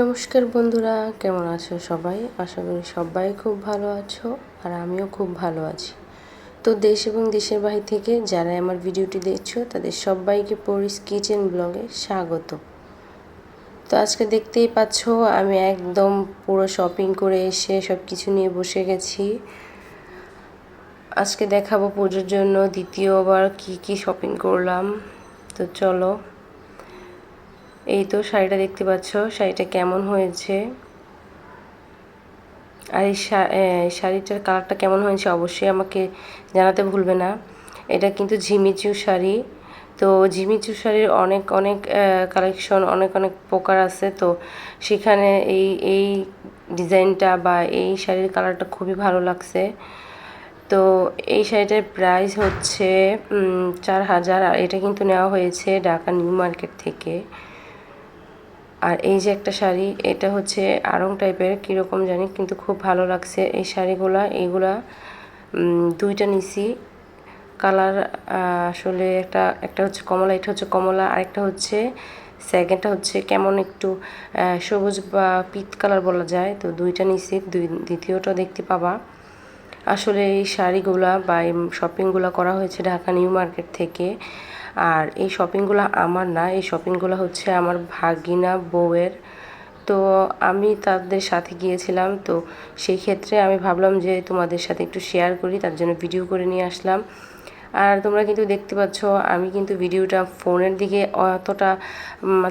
নমস্কার বন্ধুরা, কেমন আছো সবাই? আশা করি সবাই খুব ভালো আছো আর আমিও খুব ভালো আছি। তো দেশ এবং দেশের বাহির থেকে যারা আমার ভিডিওটি দেখছ, তাদের সবাইকে পরিস কিচেন ব্লগে স্বাগত। তো আজকে দেখতেই পাচ্ছ, আমি একদম পুরো শপিং করে এসে সব কিছু নিয়ে বসে গেছি। আজকে দেখাবো পুজোর জন্য দ্বিতীয়বার কি কি শপিং করলাম। তো চলো এই তো শাড়িটা দেখতে পাচ্ছ, শাড়িটা কেমন হয়েছে? আর এই শাড়িটার কালারটা কেমন হয়েছে অবশ্যই আমাকে জানাতে ভুলবে না। এটা কিন্তু ঝিমিচু শাড়ি। তো ঝিমিচু শাড়ির অনেক অনেক কালেকশন অনেক অনেক প্রকার আছে। তো সেখানে এই এই ডিজাইনটা বা এই শাড়ির কালারটা খুবই ভালো লাগছে। তো এই শাড়িটার প্রাইস হচ্ছে চার হাজার। আর এটা কিন্তু নেওয়া হয়েছে ঢাকা নিউ মার্কেট থেকে। আর এই যে একটা শাড়ি, এটা হচ্ছে আরং টাইপের, কীরকম জানি, কিন্তু খুব ভালো লাগছে এই শাড়িগুলা। এইগুলা দুইটা নিছি। কালার আসলে একটা একটা হচ্ছে কমলা, এটা হচ্ছে কমলা, আরেকটা হচ্ছে সেকেন্ডটা হচ্ছে কেমন একটু সবুজ বা পিত কালার বলা যায়। তো দুইটা নিছি, দুই, দ্বিতীয়টা দেখতে পাবা। আসলে এই শাড়িগুলা বা এই শপিংগুলো করা হয়েছে ঢাকা নিউ মার্কেট থেকে। আর এই শপিংগুলো আমার না, এই শপিংগুলো হচ্ছে আমার ভাগিনা বউয়ের। তো আমি তাদের সাথে গিয়েছিলাম, তো সেই ক্ষেত্রে আমি ভাবলাম যে তোমাদের সাথে একটু শেয়ার করি, তার জন্য ভিডিও করে নিয়ে আসলাম। আর তোমরা কিন্তু দেখতে পাচ্ছ, আমি কিন্তু ভিডিওটা ফোনের দিকে অতটা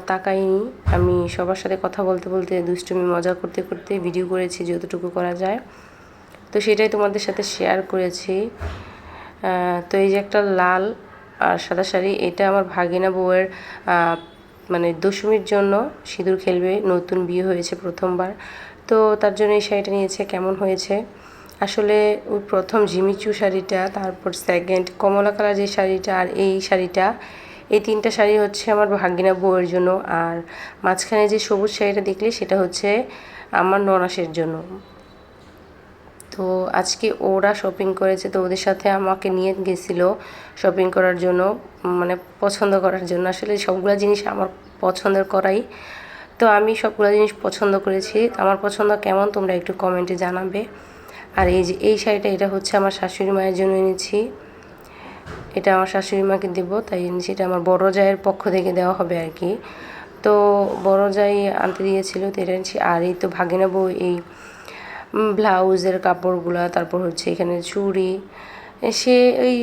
তাকাইনি। আমি সবার সাথে কথা বলতে বলতে দুষ্টুমি, মজা করতে করতে ভিডিও করেছি, যতটুকু করা যায়। তো সেটাই তোমাদের সাথে শেয়ার করেছি। তো এই যে একটা লাল আর সাদা শাড়ি, এটা আমার ভাগিনা বউয়ের মানে দশমীর জন্য সিঁদুর খেলবে, নতুন বিয়ে হয়েছে প্রথমবার। তো তার জন্য এই শাড়িটা নিয়েছে, কেমন হয়েছে? আসলে ওই প্রথম ঝিমিচু শাড়িটা, তারপর সেকেন্ড কমলা কালার যে শাড়িটা আর এই শাড়িটা, এই তিনটা শাড়ি হচ্ছে আমার ভাগিনা বউয়ের জন্য। আর মাঝখানে যে সবুজ শাড়িটা দেখলে, সেটা হচ্ছে আমার ননাসের জন্য। তো আজকে ওরা শপিং করেছে তো ওদের সাথে আমাকে নিয়ে গেছিল শপিং করার জন্য মানে পছন্দ করার জন্য। আসলে সবগুলো জিনিস আমার পছন্দের করাই। তো আমি সবগুলো জিনিস পছন্দ করেছি। আমার পছন্দ কেমন তোমরা একটু কমেন্টে জানাবে। আর এই যে, এই শাড়িটা, এটা হচ্ছে আমার শাশুড়ি মায়ের জন্য এনেছি। এটা আমার শাশুড়ি মাকে দেবো, তাই এনেছি। এটা আমার বড় জায়ের পক্ষ থেকে দেওয়া হবে আর কি। তো বড় জাই আনতে দিয়েছিল, তো এটা এনেছি। আর এই তো ভাগিনা বউ, এই ব্লাউজের কাপড়গুলা, তারপর হচ্ছে এখানে চুড়ি। সে ওই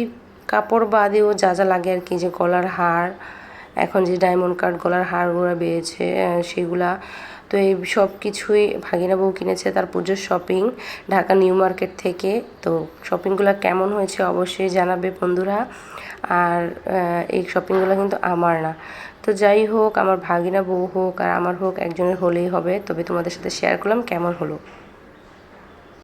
কাপড় বাদেও যা যা লাগে আর কি, যে গলার হার, এখন যে ডায়মন্ড কাট গলার হারগুলো বেড়েছে সেগুলা। তো এই সব কিছুই ভাগিনা বউ কিনেছে তার পুজোর শপিং ঢাকা নিউ মার্কেট থেকে। তো শপিংগুলো কেমন হয়েছে অবশ্যই জানাবে বন্ধুরা। আর এই শপিংগুলো কিন্তু আমার না। তো যাই হোক, আমার ভাগিনা বউ হোক আর আমার হোক একজনের হলেই হবে। তবে তোমাদের সাথে শেয়ার করলাম কেমন হলো।